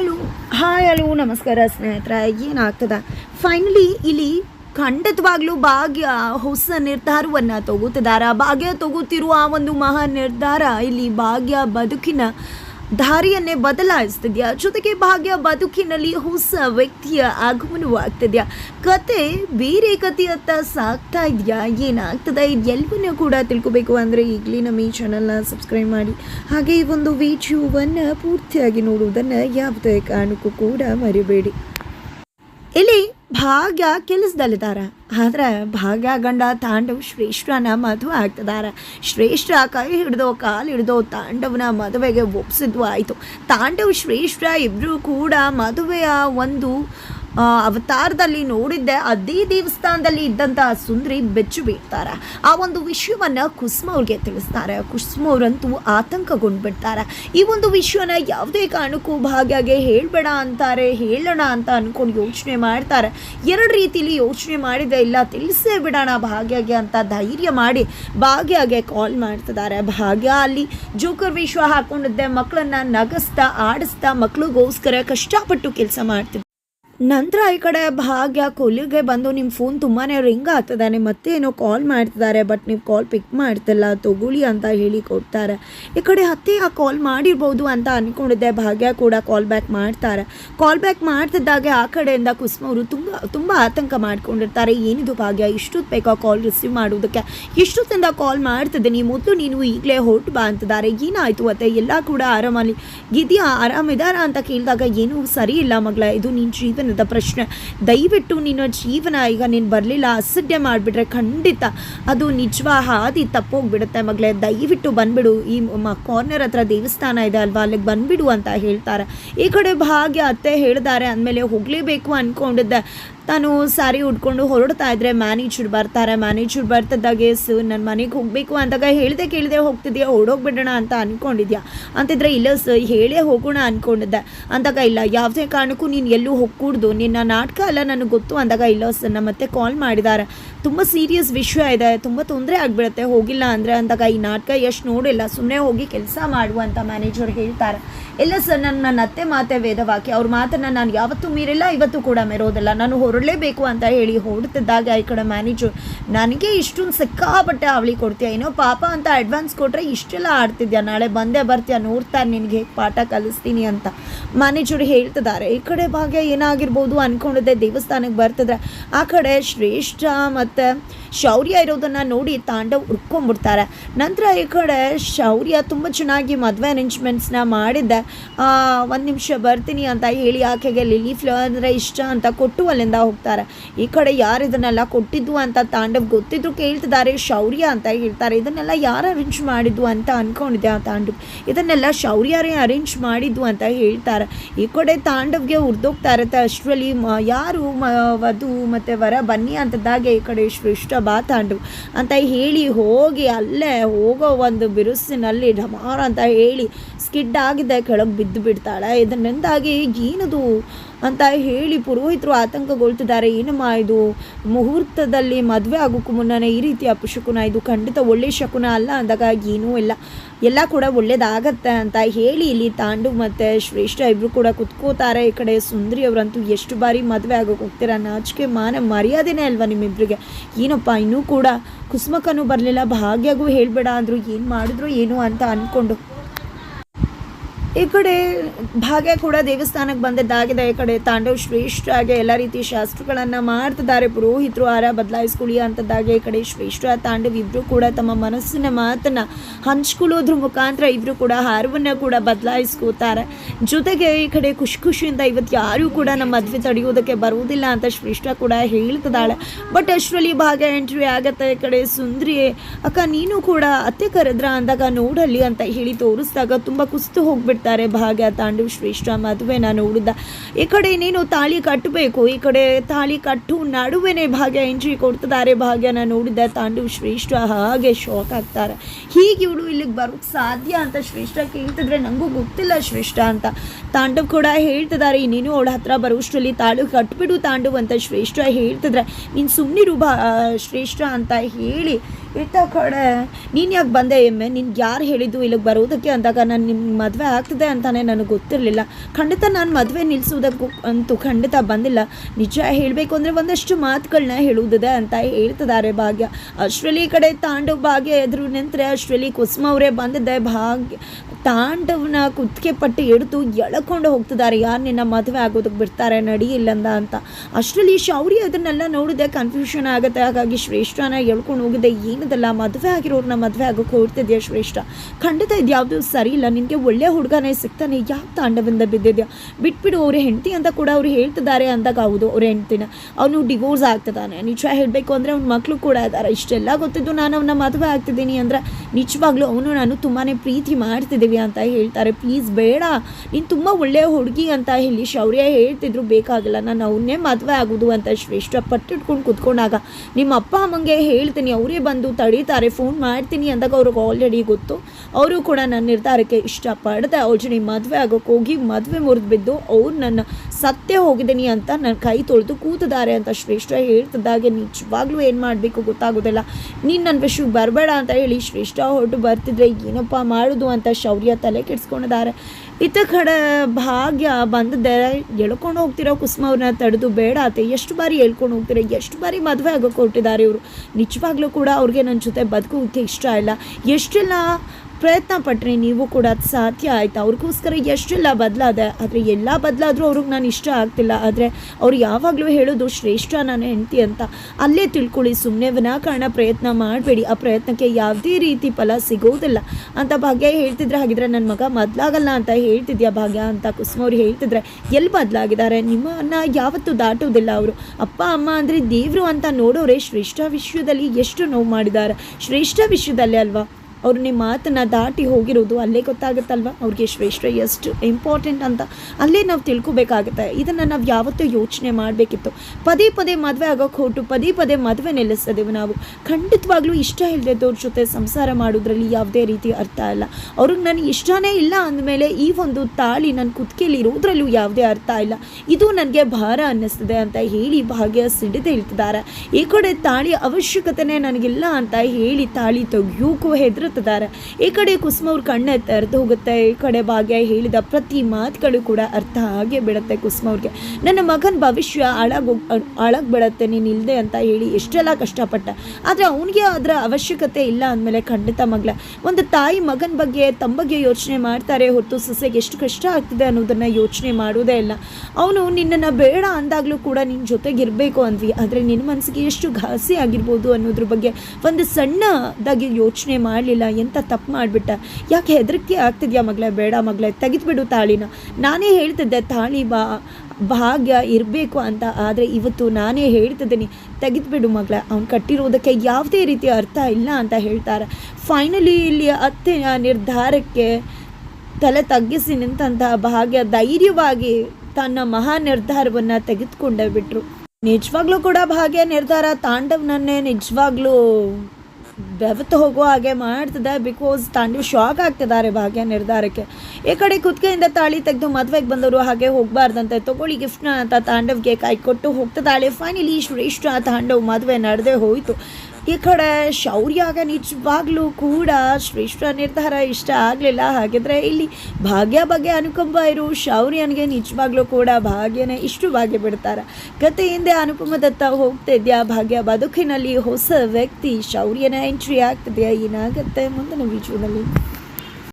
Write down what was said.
Hello. Hi hello, ನಮಸ್ಕಾರ ಸ್ನೇಹಿತರ, ಏನಾಗ್ತದ? ಫೈನಲಿ ಇಲ್ಲಿ ಖಂಡಿತವಾಗ್ಲೂ ಭಾಗ್ಯ, ಹೊಸ ನಿರ್ಧಾರವನ್ನು ತಗೋತಿದ್ದಾರೆ ಭಾಗ್ಯ ತಗೋತಿರುವ ಆ ಒಂದು ಮಹಾ ನಿರ್ಧಾರ, ಇಲ್ಲಿ ಭಾಗ್ಯ ಬದುಕಿನ ದಾರಿಯನ್ನೇ ಬದಲಾಯಿಸ್ತಿದ್ಯಾ? ಜೊತೆಗೆ ಭಾಗ್ಯ ಬದುಕಿನಲ್ಲಿ ಹೊಸ ವ್ಯಕ್ತಿಯ ಆಗಮನವಾಗ್ತಿದ್ಯಾ ಕತೆ ಬೇರೆ ಕಥೆಯತ್ತ ಸಾಕ್ತಾ ಇದೆಯಾ? ಏನಾಗ್ತದೆ? ಇದೆಲ್ಲವನ್ನೂ ಕೂಡ ತಿಳ್ಕೊಬೇಕು ಅಂದರೆ ಈಗಲೇ ನಮ್ಮ ಈ ಚಾನಲ್ನ ಸಬ್ಸ್ಕ್ರೈಬ್ ಮಾಡಿ. ಹಾಗೆ ಈ ಒಂದು ವಿಡಿಯೋವನ್ನು ಪೂರ್ತಿಯಾಗಿ ನೋಡುವುದನ್ನು ಯಾವುದೇ ಕಾರಣಕ್ಕೂ ಕೂಡ ಮರಿಬೇಡಿ. ಇಲ್ಲಿ ಭಾಗ್ಯ ಕೆಲಸದಲ್ಲಿದ್ದಾರೆ. ಆದ್ರೆ ಭಾಗ್ಯ ಗಂಡ ತಾಂಡವ್ ಶ್ರೇಷ್ಠನ ಮದುವೆ ಆಗ್ತಿದ್ದಾರೆ. ಶ್ರೇಷ್ಠ ಕೈ ಹಿಡಿದು ಕಾಲು ಹಿಡ್ದೋ ತಾಂಡವನ ಮದುವೆಗೆ ಒಪ್ಸಿದ್ವು ಆಯಿತು. ತಾಂಡವ್ ಶ್ರೇಷ್ಠ ಇಬ್ಬರೂ ಕೂಡ ಮದುವೆಯ ಒಂದು ಅವತಾರದಲ್ಲಿ ನೋಡಿದ್ದೆ, ಅದೇ ದೇವಸ್ಥಾನದಲ್ಲಿ ಇದ್ದಂಥ ಸುಂದರಿ ಬೆಚ್ಚು ಬೀಳ್ತಾರೆ. ಆ ಒಂದು ವಿಷಯವನ್ನ ಕುಸುಮ ಅವ್ರಿಗೆ ತಿಳಿಸ್ತಾರೆ. ಕುಸುಮ ಅವರಂತೂ ಆತಂಕಗೊಂಡ್ಬಿಡ್ತಾರೆ. ಈ ಒಂದು ವಿಷಯನ ಯಾವುದೇ ಕಾರಣಕ್ಕೂ ಭಾಗ್ಯಾಗೆ ಹೇಳ್ಬೇಡ ಅಂತಾರೆ, ಹೇಳೋಣ ಅಂತ ಅಂದ್ಕೊಂಡು ಯೋಚನೆ ಮಾಡ್ತಾರೆ. ಎರಡು ರೀತಿಲಿ ಯೋಚನೆ ಮಾಡಿದೆ, ಇಲ್ಲ ತಿಳಿಸೇ ಬಿಡೋಣ, ಭಾಗ್ಯಾಗೆ ಅಂತ ಧೈರ್ಯ ಮಾಡಿ ಭಾಗ್ಯಾಗೆ ಕಾಲ್ ಮಾಡ್ತಿದ್ದಾರೆ. ಭಾಗ್ಯ ಅಲ್ಲಿ ಜೋಕರ್ ವಿಶ್ವ ಹಾಕೊಂಡಿದ್ದೆ, ಮಕ್ಕಳನ್ನ ನಗಸ್ತಾ, ಆಡಿಸ್ತಾ ಮಕ್ಕಳಿಗೋಸ್ಕರ ಕಷ್ಟಪಟ್ಟು ಕೆಲಸ ಮಾಡ್ತಿದ್ದೆ. ನಂತರ ಈ ಕಡೆ ಭಾಗ್ಯ ಕೊಲಿಗೆ ಬಂದು ನಿಮ್ಮ ಫೋನ್ ತುಂಬಾ ರಿಂಗ್ ಆಗ್ತದಾನೆ ಮತ್ತೆ ಏನೋ ಕಾಲ್ ಮಾಡ್ತಿದ್ದಾರೆ ಬಟ್ ನೀವು ಕಾಲ್ ಪಿಕ್ ಮಾಡ್ತಿಲ್ಲ, ತೊಗೊಳ್ಳಿ ಅಂತ ಹೇಳಿ ಕೊಡ್ತಾರೆ. ಈ ಕಡೆ ಹತ್ತಿ ಆ ಕಾಲ್ ಮಾಡಿರ್ಬೋದು ಅಂತ ಅಂದ್ಕೊಂಡಿದ್ದೆ ಭಾಗ್ಯ ಕೂಡ ಕಾಲ್ ಬ್ಯಾಕ್ ಮಾಡ್ತಾರೆ. ಕಾಲ್ ಬ್ಯಾಕ್ ಮಾಡ್ತಿದ್ದಾಗೆ ಆ ಕಡೆಯಿಂದ ಕುಸುಮ ಅವರು ತುಂಬ ತುಂಬ ಆತಂಕ ಮಾಡ್ಕೊಂಡಿರ್ತಾರೆ. ಏನಿದು ಭಾಗ್ಯ, ಇಷ್ಟೊತ್ತು ಬೇಕಾ ಕಾಲ್ ರಿಸೀವ್ ಮಾಡೋದಕ್ಕೆ? ಇಷ್ಟೊತ್ತಿಂದ ಕಾಲ್ ಮಾಡ್ತಿದ್ದೀನಿ, ಮೊದಲು ನೀನು ಈಗಲೇ ಹೊರಟು ಬಾ ಅಂತಿದ್ದಾರೆ. ಏನಾಯಿತು ಅತ್ತೆ? ಎಲ್ಲ ಕೂಡ ಆರಾಮಲ್ಲಿ ಇದೆಯಾ? ಆರಾಮಿದಾರ ಅಂತ ಕೇಳಿದಾಗ, ಏನೂ ಸರಿ ಇಲ್ಲ ಮಗಳ ಇದು ನಿನ್ನ ಜೀವನದ ಪ್ರಶ್ನೆ. ದಯವಿಟ್ಟು ನಿನ್ನ ಜೀವನ ಈಗ ನೀನು ಬರಲಿಲ್ಲ, ಅಸಡ್ಡೆ ಮಾಡಿಬಿಟ್ರೆ ಖಂಡಿತ ಅದು ನಿಜವಾ ಹಾದಿ ತಪ್ಪೋಗ್ಬಿಡುತ್ತೆ ಮಗಳೇ. ದಯವಿಟ್ಟು ಬಂದ್ಬಿಡು. ಈ ಕಾರ್ನರ್ ಹತ್ರ ದೇವಸ್ಥಾನ ಇದೆ ಅಲ್ವಾ? ಅಲ್ಲಿಗೆ ಬಂದ್ಬಿಡು ಅಂತ ಹೇಳ್ತಾರೆ. ಈ ಕಡೆ ಭಾಗ್ಯ ಅತ್ತೆ ಹೇಳಿದ್ದಾರೆ ಅಂದಮೇಲೆ ಹೋಗಲೇಬೇಕು ಅಂದ್ಕೊಂಡಿದ್ದೆ ತಾನು ಸ್ಯಾರಿ ಉಟ್ಕೊಂಡು ಹೊರಡ್ತಾ ಇದ್ರೆ ಮ್ಯಾನೇಜರ್ ಬರ್ತಾರೆ ಮ್ಯಾನೇಜರ್ ಬರ್ತಿದ್ದಾಗೆ ಸು ನನ್ನ ಮನೆಗೆ ಹೋಗಬೇಕು ಅಂದಾಗ ಹೇಳ್ದೆ ಕೇಳಿದೆ ಹೋಗ್ತಿದ್ಯಾ, ಓಡೋಗ್ಬಿಡೋಣ ಅಂತ ಅಂದ್ಕೊಂಡಿದ್ಯಾ ಅಂತಿದ್ರೆ ಇಲ್ಲ ಸರ್ ಹೇಳೇ ಹೋಗೋಣ ಅಂದ್ಕೊಂಡಿದ್ದೆ ಅಂದಾಗ ಇಲ್ಲ, ಯಾವುದೇ ಕಾರಣಕ್ಕೂ ನೀನು ಎಲ್ಲೂ ಹೋಗ್ಕೂಡ್ದು. ನಿನ್ನ ನಾಟಕ ಎಲ್ಲ ನನಗೆ ಗೊತ್ತು ಅಂದಾಗ ಇಲ್ಲ ಸರ್ ನಮ್ಮ ಮತ್ತೆ ಕಾಲ್ ಮಾಡಿದ್ದಾರೆ ತುಂಬ ಸೀರಿಯಸ್ ವಿಷಯ ಇದೆ. ತುಂಬ ತೊಂದರೆ ಆಗಿಬಿಡುತ್ತೆ. ಹೋಗಿಲ್ಲ ಅಂದರೆ ಅಂದಾಗ ಈ ನಾಟಕ ಎಷ್ಟು ನೋಡಿಲ್ಲ. ಸುಮ್ಮನೆ ಹೋಗಿ ಕೆಲಸ ಮಾಡು ಅಂತ ಮ್ಯಾನೇಜರ್ ಹೇಳ್ತಾರೆ. ಇಲ್ಲ ಸರ್ ನನ್ನ ನನ್ನ ಅತ್ತೆ ಮಾತೆ ವೇದವಾಕಿ ಅವ್ರ ಮಾತನ್ನು ನಾನು ಯಾವತ್ತೂ ಮೀರಿಲ್ಲ, ಇವತ್ತು ಕೂಡ ಮೆರೋದಿಲ್ಲ. ನಾನು ಹೊರಡಲೇಬೇಕು ಅಂತ ಹೇಳಿ ಹೊರಡ್ತಿದ್ದಾಗ ಈ ಕಡೆ ಮ್ಯಾನೇಜರ್ ನನಗೆ ಇಷ್ಟೊಂದು ಸಿಕ್ಕಾಪಟ್ಟೆ ಅವಳಿ ಕೊಡ್ತೀಯ? ಏನೋ ಪಾಪ ಅಂತ ಅಡ್ವಾನ್ಸ್ ಕೊಟ್ಟರೆ ಇಷ್ಟೆಲ್ಲ ಆಡ್ತಿದ್ಯಾ? ನಾಳೆ ಬಂದೇ ಬರ್ತೀಯ? ನೋಡ್ತಾರೆ ನಿನಗೆ ಹೇಗೆ ಪಾಠ ಕಲಿಸ್ತೀನಿ ಅಂತ. ಮ್ಯಾನೇಜರ್ ಹೇಳ್ತಿದ್ದಾರೆ. ಈ ಕಡೆ ಭಾಗ್ಯ ಏನಾಗಿರ್ಬೋದು ಅಂದ್ಕೊಂಡಿದ್ದೆ ದೇವಸ್ಥಾನಕ್ಕೆ ಬರ್ತಿದ್ರೆ ಆ ಕಡೆ ಶ್ರೇಷ್ಠ ಮತ್ತು ಶೌರ್ಯ ಇರೋದನ್ನು ನೋಡಿ ತಾಂಡವ್ ಉರ್ಕೊಂಡ್ಬಿಡ್ತಾರೆ ನಂತರ ಈ ಕಡೆ ಶೌರ್ಯ ತುಂಬ ಚೆನ್ನಾಗಿ ಮದುವೆ ಅರೇಂಜ್ಮೆಂಟ್ಸ್ನ ಮಾಡಿದ್ದೆ. ಒಂದು ನಿಮಿಷ ಬರ್ತೀನಿ ಅಂತ ಹೇಳಿ ಆಕೆಗೆ ಲಿಲಿ ಫ್ಲವರ್ ಅಂದರೆ ಇಷ್ಟ ಅಂತ ಕೊಟ್ಟು ಅಲ್ಲಿಂದ ಹೋಗ್ತಾರೆ. ಈ ಕಡೆ ಯಾರು ಇದನ್ನೆಲ್ಲ ಕೊಟ್ಟಿದ್ದು ಅಂತ ತಾಂಡವ್ ಗೊತ್ತಿದ್ರು ಕೇಳ್ತಿದ್ದಾರೆ, ಶೌರ್ಯ ಅಂತ ಹೇಳ್ತಾರೆ. ಇದನ್ನೆಲ್ಲ ಯಾರು ಅರೇಂಜ್ ಮಾಡಿದ್ದು ಅಂತ ಅಂದ್ಕೊಂಡಿದ್ದೆ ಆ ತಾಂಡವ್. ಇದನ್ನೆಲ್ಲ ಶೌರ್ಯರೇ ಅರೇಂಜ್ ಮಾಡಿದ್ದು ಅಂತ ಹೇಳ್ತಾರೆ. ಈ ಕಡೆ ತಾಂಡವ್ಗೆ ಉರ್ದೋಗ್ತಾ ಇರುತ್ತೆ ಅಷ್ಟರಲ್ಲಿ ಯಾರು ವಧು ಮತ್ತು ವರ ಬನ್ನಿ ಅಂತದಾಗೆ ಈ ಕಡೆ ಶ್ರೇಷ್ಠ ಇಷ್ಟ ಬಾತಾಂಡು ಅಂತ ಹೇಳಿ ಹೋಗಿ ಅಲ್ಲೇ ಹೋಗೋ ಒಂದು ಬಿರುಸಿನಲ್ಲಿ ಢಮಾರ್ ಅಂತ ಹೇಳಿ ಸ್ಕಿಡ್ ಆಗಿದೆ ಕೆಳಗೆ ಬಿದ್ದು ಬಿಡ್ತಾಳೆ. ಇದರಿಂದಾಗಿ ಏನದು? ಅಂತ ಹೇಳಿ ಪುರೋಹಿತರು ಆತಂಕಗೊಳ್ತಿದ್ದಾರೆ. ಏನಮ್ಮ ಇದು? ಮುಹೂರ್ತದಲ್ಲಿ ಮದುವೆ ಆಗೋಕ್ಕೂ ಮುನ್ನನೇ ಈ ರೀತಿ ಅಪಶಕುನ, ಇದು ಖಂಡಿತ ಒಳ್ಳೆಯ ಶಕುನ ಅಲ್ಲ ಅಂದಾಗ ಏನೂ ಇಲ್ಲ. ಎಲ್ಲ ಕೂಡ ಒಳ್ಳೇದಾಗತ್ತೆ ಅಂತ ಹೇಳಿ ಇಲ್ಲಿ ತಾಂಡು ಮತ್ತು ಶ್ರೇಷ್ಠ ಇಬ್ಬರು ಕೂಡ ಕುತ್ಕೋತಾರೆ. ಈ ಕಡೆ ಸುಂದರಿ ಅವರಂತೂ ಎಷ್ಟು ಬಾರಿ ಮದುವೆ ಆಗೋಕೆ ಹೋಗ್ತೀರಾ? ನಾಚಿಕೆ ಮಾನ ಮರ್ಯಾದೆನೇ ಅಲ್ವಾ ನಿಮ್ಮಿಬ್ಬರಿಗೆ ಏನಪ್ಪ, ಇನ್ನೂ ಕೂಡ ಕುಸುಮಕ್ಕನೂ ಬರಲಿಲ್ಲ, ಭಾಗ್ಯಗೂ ಹೇಳಬೇಡ ಅಂದರು, ಏನು ಮಾಡಿದ್ರು ಏನು ಅಂತ ಅಂದ್ಕೊಂಡು ಈ ಕಡೆ ಭಾಗ್ಯ ಕೂಡ ದೇವಸ್ಥಾನಕ್ಕೆ ಬಂದದ್ದಾಗಿದೆ. ಈ ಕಡೆ ತಾಂಡವ್ ಶ್ರೇಷ್ಠಾಗೆ ಎಲ್ಲ ರೀತಿ ಶಾಸ್ತ್ರಗಳನ್ನು ಮಾಡ್ತಿದ್ದಾರೆ. ಪುರೋಹಿತರು ಆರ ಬದಲಾಯಿಸ್ಕೊಳ್ಳಿ ಅಂತದ್ದಾಗೆ ಈ ಕಡೆ ಶ್ರೇಷ್ಠ ತಾಂಡವ್ ಇಬ್ಬರು ಕೂಡ ತಮ್ಮ ಮನಸ್ಸಿನ ಮಾತನ್ನು ಹಂಚ್ಕೊಳ್ಳೋದ್ರ ಮುಖಾಂತರ ಇಬ್ಬರು ಕೂಡ ಹಾರವನ್ನು ಕೂಡ ಬದಲಾಯಿಸ್ಕೋತಾರೆ. ಜೊತೆಗೆ ಈ ಕಡೆ ಖುಷಿ ಖುಷಿಯಿಂದ ಇವತ್ತು ಯಾರೂ ಕೂಡ ನಮ್ಮ ಮದುವೆ ತಡೆಯೋದಕ್ಕೆ ಬರುವುದಿಲ್ಲ ಅಂತ ಶ್ರೇಷ್ಠ ಕೂಡ ಹೇಳ್ತಿದ್ದಾಳೆ. ಬಟ್ ಅಷ್ಟರಲ್ಲಿ ಭಾಗ್ಯ ಎಂಟ್ರಿ ಆಗತ್ತೆ. ಈ ಕಡೆ ಸುಂದ್ರಿಯೇ ಅಕ್ಕ, ನೀನು ಕೂಡ ಅತ್ತೆ ಕರೆದ್ರ ಅಂದಾಗ ನೋಡಲ್ಲಿ ಅಂತ ಹೇಳಿ ತೋರಿಸಿದಾಗ ತುಂಬ ಕುಸ್ತು ಹೋಗ್ಬಿಡ್ತಾರೆ. ಭಾಗ್ಯ, ತಾಂಡವ್, ಶ್ರೇಷ್ಠ ನಾನು ನೋಡಿದ ಈ ಕಡೆ ನೀನು ತಾಳಿ ಕಟ್ಟಬೇಕು. ಈ ಕಡೆ ತಾಳಿ ಕಟ್ಟು ನಡುವೆನೇ ಭಾಗ್ಯ ಎಂಟ್ರಿ ಕೊಡ್ತಿದ್ದಾರೆ. ಭಾಗ್ಯನ ನೋಡಿದ ತಾಂಡವ್, ಶ್ರೇಷ್ಠ ಹಾಗೆ ಶಾಕ್ ಆಗ್ತಾರೆ. ಹೀಗೆ ಇವಳು ಇಲ್ಲಿಗೆ ಬರೋಕ್ಕೆ ಸಾಧ್ಯ ಅಂತ ಶ್ರೇಷ್ಠ ಕೇಳ್ತಿದ್ರೆ ನನಗೂ ಗೊತ್ತಿಲ್ಲ ಶ್ರೇಷ್ಠ ಅಂತ. ತಾಂಡವ್ ಕೂಡ ಹೇಳ್ತಿದ್ದಾರೆ, ನೀನು ಅವಳ ಹತ್ರ ಬರೋಷ್ಟರಲ್ಲಿ ತಾಳು ಕಟ್ಬಿಡು ತಾಂಡವ್ ಅಂತ ಶ್ರೇಷ್ಠ ಹೇಳ್ತಿದ್ರೆ. ನೀನು ಸುಮ್ಮನಿರು ಬಾ, ಶ್ರೇಷ್ಠ ಅಂತ ಹೇಳಿ. ಇತ್ತ ಕಡೆ, ನೀನು ಯಾಕೆ ಬಂದೆ ಎಮ್ಮೆ? ನಿನ್ಗೆ ಯಾರು ಹೇಳಿದ್ದು ಇಲ್ಲಿಗೆ ಬರೋದಕ್ಕೆ ಅಂದಾಗ ನಾನು ನಿಮ್ಮ ಮದುವೆ ಆಗ್ತದೆ ಅಂತಾನೆ ನನಗೆ ಗೊತ್ತಿರಲಿಲ್ಲ. ಖಂಡಿತ ನಾನು ಮದುವೆ ನಿಲ್ಲಿಸೋದಕ್ಕೂ ಅಂತೂ ಖಂಡಿತ ಬಂದಿಲ್ಲ. ನಿಜ ಹೇಳಬೇಕು ಅಂದರೆ ಒಂದಷ್ಟು ಮಾತುಗಳನ್ನ ಹೇಳುವುದಿದೆ ಅಂತ ಹೇಳ್ತಿದ್ದಾರೆ ಭಾಗ್ಯ. ಈ ಕಡೆ ತಾಂಡು ಭಾಗ್ಯ ಎದುರು ನಿಂತರೆ ಅಷ್ಟರಲ್ಲಿ ಕುಸುಮ ಅವರೇ ಬಂದಿದ್ದೆ. ಭಾಗ್ಯ ತಾಂಡವನ ಕುತ್ತಿಗೆ ಪಟ್ಟಿ ಹಿಡಿದು ಎಳ್ಕೊಂಡು ಹೋಗ್ತಿದ್ದಾರೆ. ಯಾರು ನಿನ್ನ ಮದುವೆ ಆಗೋದಕ್ಕೆ ಬಿಡ್ತಾರೆ? ನಡಿಯಿಲ್ಲಂದ ಅಂತ. ಅಷ್ಟರಲ್ಲಿ ಶೌರಿ ಅದನ್ನೆಲ್ಲ ನೋಡಿದೆ. ಕನ್ಫ್ಯೂಷನ್ ಆಗುತ್ತೆ. ಹಾಗಾಗಿ ಶ್ರೇಷ್ಠನ ಎಳ್ಕೊಂಡು ಹೋಗಿದೆ. ಏನದಲ್ಲ? ಮದುವೆ ಆಗಿರೋರನ್ನ ಮದುವೆ ಆಗೋಕೆ ಹೋಗ್ತಿದ್ಯಾ ಶ್ರೇಷ್ಠ? ಖಂಡಿತ ಇದು ಸರಿ ಇಲ್ಲ. ನಿನಗೆ ಒಳ್ಳೆ ಹುಡುಗನೇ ಸಿಗ್ತಾನೆ. ಯಾವ ತಾಂಡವಿಂದ ಬಿದ್ದಿದ್ಯಾ? ಬಿಟ್ಬಿಡು ಅವ್ರ. ಹೆಂಡತಿ ಅಂತ ಕೂಡ ಅವ್ರು ಹೇಳ್ತಿದ್ದಾರೆ ಅಂದಾಗ ಹೌದು. ಅವ್ರ ಹೆಂಡ್ತಿನ. ಅವನು ಡಿವೋರ್ಸ್ ಆಗ್ತಿದ್ದಾನೆ. ನಿಜ ಹೇಳಬೇಕು ಅಂದರೆ ಅವ್ನ ಮಕ್ಕಳು ಕೂಡ ಇದ್ದಾರೆ. ಇಷ್ಟೆಲ್ಲ ಗೊತ್ತಿದ್ದು ನಾನು ಅವನ ಮದುವೆ ಆಗ್ತಿದ್ದೀನಿ ಅಂದರೆ ನಿಜವಾಗ್ಲೂ ಅವನು ನಾನು ತುಂಬಾ ಪ್ರೀತಿ ಮಾಡ್ತಿದ್ದೀವಿ ಅಂತ ಹೇಳ್ತಾರೆ. ಪ್ಲೀಸ್ ಬೇಡ. ನೀನು ತುಂಬ ಒಳ್ಳೆಯ ಹುಡುಗಿ ಅಂತ ಹೇಳಿ ಶೌರ್ಯ ಹೇಳ್ತಿದ್ರು. ಬೇಕಾಗಿಲ್ಲ. ನಾನು ಅವನ್ನೇ ಮದುವೆ ಆಗೋದು ಅಂತ ಶ್ರೇಷ್ಠ ಪಟ್ಟಿಟ್ಕೊಂಡು ಕುತ್ಕೊಂಡಾಗ ನಿಮ್ಮ ಅಪ್ಪ ಅಮ್ಮಂಗೆ ಹೇಳ್ತೀನಿ. ಅವರೇ ಬಂದು ತಡೀತಾರೆ. ಫೋನ್ ಮಾಡ್ತೀನಿ ಅಂದಾಗ ಅವ್ರಿಗೆ ಆಲ್ರೆಡಿ ಗೊತ್ತು. ಅವರು ಕೂಡ ನನ್ನ ನಿರ್ಧಾರಕ್ಕೆ ಇಷ್ಟಪಡದೆ. ಅವ್ರ ಜೊತೆ ಮದುವೆ ಆಗೋಕೆ ಹೋಗಿ ಮದುವೆ ಮುರಿದು ಬಿದ್ದು ಅವ್ರು ನನ್ನ ಸತ್ಯ ಹೋಗಿದ್ದೀನಿ ಅಂತ ನನ್ನ ಕೈ ತೊಳೆದು ಕೂತಿದ್ದಾರೆ ಅಂತ ಶ್ರೇಷ್ಠ ಹೇಳ್ತಿದ್ದಾಗೆ. ನಿಜವಾಗ್ಲೂ ಏನು ಮಾಡಬೇಕು ಗೊತ್ತಾಗೋದಿಲ್ಲ. ನೀನು ನನ್ನ ವಿಷಯಕ್ಕೆ ಬರಬೇಡ ಅಂತ ಹೇಳಿ ಶ್ರೇಷ್ಠ ಹೊರಟು ಬರ್ತಿದ್ರೆ ಏನಪ್ಪ ಮಾಡೋದು ಅಂತ ಶೌರ್ಯ ತಲೆ ಕೆಡಿಸ್ಕೊಂಡಿದ್ದಾರೆ. ಇತ್ತ ಕಡೆ ಭಾಗ್ಯ ಬಂದಿದ್ದೆ. ಎಳ್ಕೊಂಡು ಹೋಗ್ತಿರೋ ಕುಸುಮ ಅವ್ರನ್ನ ತಡೆದು ಬೇಡ ಅತ್ತೆ. ಎಷ್ಟು ಬಾರಿ ಹೇಳ್ಕೊಂಡು ಹೋಗ್ತೀರ, ಎಷ್ಟು ಬಾರಿ ಮದುವೆ ಆಗೋಕೆ ಹೊರಟಿದ್ದಾರೆ ಇವರು. ನಿಜವಾಗ್ಲೂ ಕೂಡ ಅವ್ರಿಗೆ ನನ್ನ ಜೊತೆ ಬದುಕೋಕ್ಕೆ ಇಷ್ಟ ಇಲ್ಲ. ಎಷ್ಟೆಲ್ಲ ಪ್ರಯತ್ನ ಪಟ್ಟರೆ ನೀವು ಕೂಡ ಅದು ಸಾಧ್ಯ ಆಯಿತು. ಅವ್ರಿಗೋಸ್ಕರ ಎಷ್ಟೆಲ್ಲ ಬದಲಾದೆ, ಆದರೆ ಎಲ್ಲ ಬದಲಾದರೂ ಅವ್ರಿಗೆ ನಾನು ಇಷ್ಟ ಆಗ್ತಿಲ್ಲ. ಆದರೆ ಅವ್ರು ಯಾವಾಗಲೂ ಹೇಳೋದು ಶ್ರೇಷ್ಠ ನಾನು ಹೆಂಡ್ತಿ ಅಂತ. ಅಲ್ಲೇ ತಿಳ್ಕೊಳ್ಳಿ ಸುಮ್ಮನೆ ವಿನಾಕಾರಣ ಪ್ರಯತ್ನ ಮಾಡಬೇಡಿ. ಆ ಪ್ರಯತ್ನಕ್ಕೆ ಯಾವುದೇ ರೀತಿ ಫಲ ಸಿಗೋದಿಲ್ಲ. ಅಂತ ಭಾಗ್ಯ ಹೇಳ್ತಿದ್ರೆ ಹಾಗಿದ್ರೆ ನನ್ನ ಮಗ ಬದಲಾಗಲ್ಲ ಅಂತ ಹೇಳ್ತಿದ್ಯಾ ಭಾಗ್ಯ ಅಂತ ಕುಸುಮ ಅವ್ರು ಹೇಳ್ತಿದ್ರೆ ಎಲ್ಲಿ ಬದಲಾಗಿದ್ದಾರೆ? ನಿಮ್ಮನ್ನು ಯಾವತ್ತೂ ದಾಟೋದಿಲ್ಲ ಅವರು. ಅಪ್ಪ, ಅಮ್ಮ ಅಂದರೆ ದೇವರು ಅಂತ ನೋಡೋರೆ ಶ್ರೇಷ್ಠ ವಿಶ್ವದಲ್ಲಿ ಎಷ್ಟು ನೋವು ಮಾಡಿದ್ದಾರೆ. ಶ್ರೇಷ್ಠ ವಿಶ್ವದಲ್ಲೇ ಅಲ್ವಾ? ಅವ್ರು ನಿಮ್ಮ ಮಾತನ್ನು ದಾಟಿ ಹೋಗಿರೋದು ಅಲ್ಲೇ ಗೊತ್ತಾಗುತ್ತಲ್ವ? ಅವ್ರಿಗೆ ಶ್ರೇಷ್ಠ ಎಷ್ಟು ಇಂಪಾರ್ಟೆಂಟ್ ಅಂತ ಅಲ್ಲೇ ನಾವು ತಿಳ್ಕೊಬೇಕಾಗುತ್ತೆ. ಇದನ್ನು ನಾವು ಯಾವತ್ತೂ ಯೋಚನೆ ಮಾಡಬೇಕಿತ್ತು. ಪದೇ ಪದೇ ಮದುವೆ ಆಗೋಕ್ಕೆ ಹೊರಟು ಪದೇ ಪದೇ ಮದುವೆ ನಿಲ್ಲಿಸ್ತಿದ್ದೀವಿ ನಾವು. ಖಂಡಿತವಾಗ್ಲೂ ಇಷ್ಟ ಇಲ್ಲದೆ ಅವ್ರ ಜೊತೆ ಸಂಸಾರ ಮಾಡೋದ್ರಲ್ಲಿ ಯಾವುದೇ ರೀತಿ ಅರ್ಥ ಇಲ್ಲ. ಅವ್ರಿಗೆ ನನಗೆ ಇಷ್ಟನೇ ಇಲ್ಲ ಅಂದಮೇಲೆ ಈ ಒಂದು ತಾಳಿ ನನ್ನ ಕುತ್ತಿಗೆಯಲ್ಲಿ ಇರೋದ್ರಲ್ಲೂ ಯಾವುದೇ ಅರ್ಥ ಇಲ್ಲ. ಇದು ನನಗೆ ಭಾರ ಅನ್ನಿಸ್ತದೆ ಅಂತ ಹೇಳಿ ಭಾಗ್ಯ ಸಿಡಿದು ಇಳ್ತಿದ್ದಾರೆ ಈ ಕಡೆ ತಾಳಿ ಅವಶ್ಯಕತೆನೇ ನನಗಿಲ್ಲ ಅಂತ ಹೇಳಿ ತಾಳಿ ತೆಗಿಯೋಕ್ಕೂ ಹೆದರುತ್ತಿದ್ದಾರೆ ಈ ಕಡೆ ಕುಸುಮ ಅವ್ರ ಕಣ್ಣೆ ತೆರೆದು ಹೋಗುತ್ತೆ. ಈ ಕಡೆ ಭಾಗ್ಯ ಹೇಳಿದ ಪ್ರತಿ ಮಾತುಗಳು ಕೂಡ ಅರ್ಥ ಆಗೇ ಬಿಡುತ್ತೆ ಕುಸುಮ ಅವ್ರಿಗೆ. ನನ್ನ ಮಗನ ಭವಿಷ್ಯ ಹಾಳಾಗೋಗ್ ಹಾಳಾಗಿ ಬಿಡತ್ತೆ ನೀನು ಇಲ್ಲದೆ ಅಂತ ಹೇಳಿ ಎಷ್ಟೆಲ್ಲ ಕಷ್ಟಪಟ್ಟ. ಆದರೆ ಅವನಿಗೆ ಅದರ ಅವಶ್ಯಕತೆ ಇಲ್ಲ ಅಂದಮೇಲೆ ಖಂಡಿತ ಮಗಳ ಒಂದು ತಾಯಿ ಮಗನ ಬಗ್ಗೆ ತಮ್ಮ ಬಗ್ಗೆ ಯೋಚನೆ ಮಾಡ್ತಾರೆ ಹೊತ್ತು ಸೊಸೆಗೆ ಎಷ್ಟು ಕಷ್ಟ ಆಗ್ತಿದೆ ಅನ್ನೋದನ್ನು ಯೋಚನೆ ಮಾಡೋದೇ ಇಲ್ಲ. ಅವನು ನಿನ್ನನ್ನು ಬೇಡ ಅಂದಾಗಲೂ ಕೂಡ ನಿನ್ನ ಜೊತೆಗಿರಬೇಕು ಅಂದ್ವಿ. ಆದರೆ ನಿನ್ನ ಮನಸ್ಸಿಗೆ ಎಷ್ಟು ಘಾಸಿ ಆಗಿರ್ಬೋದು ಅನ್ನೋದ್ರ ಬಗ್ಗೆ ಒಂದು ಸಣ್ಣದಾಗಿ ಯೋಚನೆ ಮಾಡಲಿಲ್ಲ. ಎಂತ ತಪ್ಪು ಮಾಡಿಬಿಟ್ಟ? ಯಾಕೆ ಹೆದರಿಕೆ ಆಗ್ತಿದ್ಯಾ ಮಗಳೇ? ಬೇಡ ಮಗಳೇ, ತೆಗೆದುಬಿಡು ತಾಳಿನ. ನಾನೇ ಹೇಳ್ತಿದ್ದೆ, ತಾಳಿ ಬಾ, ಭಾಗ್ಯ ಇರಬೇಕು ಅಂತ. ಆದರೆ ಇವತ್ತು ನಾನೇ ಹೇಳ್ತಿದ್ದೀನಿ, ತೆಗೆದುಬಿಡು ಮಗಳ. ಅವ್ನು ಕಟ್ಟಿರೋದಕ್ಕೆ ಯಾವುದೇ ರೀತಿ ಅರ್ಥ ಇಲ್ಲ ಅಂತ ಹೇಳ್ತಾರೆ. ಫೈನಲಿ ಇಲ್ಲಿ ಅತ್ತೆಯ ನಿರ್ಧಾರಕ್ಕೆ ತಲೆ ತಗ್ಗಿಸಿ ನಿಂತಹ ಭಾಗ್ಯ ಧೈರ್ಯವಾಗಿ ತನ್ನ ಮಹಾ ನಿರ್ಧಾರವನ್ನು ತೆಗೆದುಕೊಂಡೇ ಬಿಟ್ರು. ನಿಜವಾಗ್ಲೂ ಕೂಡ ಭಾಗ್ಯ ನಿರ್ಧಾರ ತಾಂಡವ್ನನ್ನೇ ನಿಜವಾಗ್ಲೂ ಬೆವತ್ತು ಹೋಗೋ ಹಾಗೆ ಮಾಡ್ತದೆ ಬಿಕಾಸ್ ತಾಂಡವ್ ಶಾಕ್ ಆಗ್ತಿದ್ದಾರೆ ಭಾಗ್ಯ ನಿರ್ಧಾರಕ್ಕೆ. ಈ ಕಡೆ ಕುತ್ಕೆಯಿಂದ ತಾಳಿ ತೆಗೆದು ಮದುವೆಗೆ ಬಂದವರು ಹಾಗೆ ಹೋಗಬಾರ್ದಂತೆ. ತಗೊಳ್ಳಿ ಗಿಫ್ಟ್ನ ಅಂತ ತಾಂಡವ್ಗೆ ಕೈ ಕೊಟ್ಟು ಹೋಗ್ತಿದ್ದಾಳೆ. ಫೈನಲಿ ಶ್ರೇಷ್ಠ ತಾಂಡವ್ ಮದುವೆ ನಡೆದೇ ಹೋಯಿತು. ಈ ಕಡೆ ಶೌರ್ಯಾಗ ನಿಜವಾಗ್ಲೂ ಕೂಡ ಶ್ರೇಷ್ಠ ನಿರ್ಧಾರ ಇಷ್ಟ ಆಗಲಿಲ್ಲ. ಹಾಗಿದ್ರೆ ಇಲ್ಲಿ ಭಾಗ್ಯ ಬಗ್ಗೆ ಅನುಕಂಪ ಇರು, ಶೌರ್ಯನಿಗೆ ನಿಜವಾಗ್ಲೂ ಕೂಡ ಭಾಗ್ಯನೇ ಇಷ್ಟವಾಗಿ ಬಿಡ್ತಾರೆ. ಕತೆ ಹಿಂದೆ ಅನುಪಮ ದತ್ತ ಹೋಗ್ತಿದ್ಯಾ ಭಾಗ್ಯ ಬದುಕಿನಲ್ಲಿ ಹೊಸ ವ್ಯಕ್ತಿ, ಶೌರ್ಯನ ಎಂಟ್ರಿ ಆಗ್ತಿದೆಯಾ? ಏನಾಗುತ್ತೆ ಮುಂದಿನ ವಿಜಯದಲ್ಲಿ